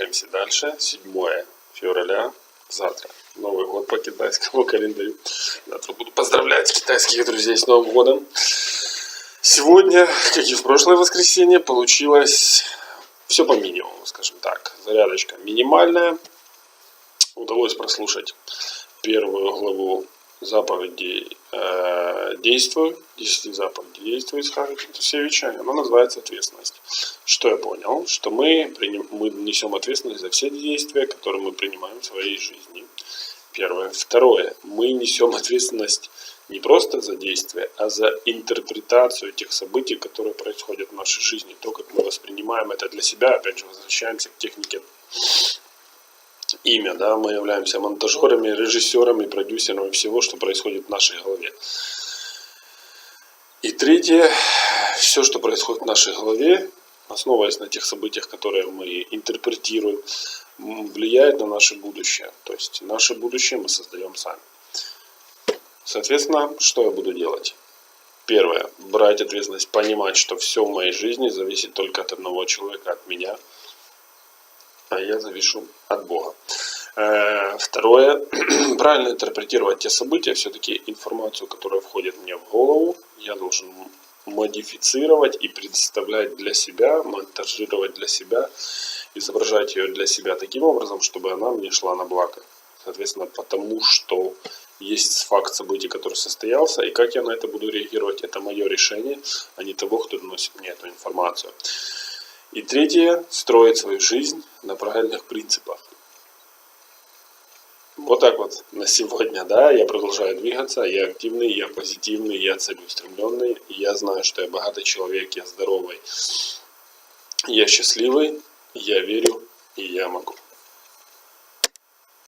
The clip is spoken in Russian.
двигаемся дальше. 7 февраля, завтра. Новый год по китайскому календарю. Завтра буду поздравлять китайских друзей с Новым годом. Сегодня, как и в прошлое воскресенье, получилось все по минимуму, скажем так. Зарядочка минимальная. Удалось прослушать первую главу заповедей э, «Действуй», 10 заповедей «Действуй» Исхара Кентусевича, оно называется «Ответственность». Что я понял? Что мы, приним, мы несем ответственность за все действия, которые мы принимаем в своей жизни. Первое. Второе. Мы несем ответственность не просто за действия, а за интерпретацию тех событий, которые происходят в нашей жизни. То, как мы воспринимаем это для себя, опять же, возвращаемся к технике имя, да, мы являемся монтажерами, режиссерами, продюсерами всего, что происходит в нашей голове. И третье, все, что происходит в нашей голове, основываясь на тех событиях, которые мы интерпретируем, влияет на наше будущее. То есть наше будущее мы создаем сами. Соответственно, что я буду делать? Первое. Брать ответственность, понимать, что все в моей жизни зависит только от одного человека, от меня, а я завишу от Бога. Э, Второе. Правильно интерпретировать те события, все-таки информацию, которая входит мне в голову, я должен модифицировать и представлять для себя, монтажировать для себя, изображать ее для себя таким образом, чтобы она мне шла на благо. Соответственно, потому что есть факт событий, который состоялся, и как я на это буду реагировать, это мое решение, а не того, кто доносит мне эту информацию. И третье, строить свою жизнь на правильных принципах. Вот так вот на сегодня, да, я продолжаю двигаться, я активный, я позитивный, я целеустремленный, я знаю, что я богатый человек, я здоровый, я счастливый, я верю, и я могу.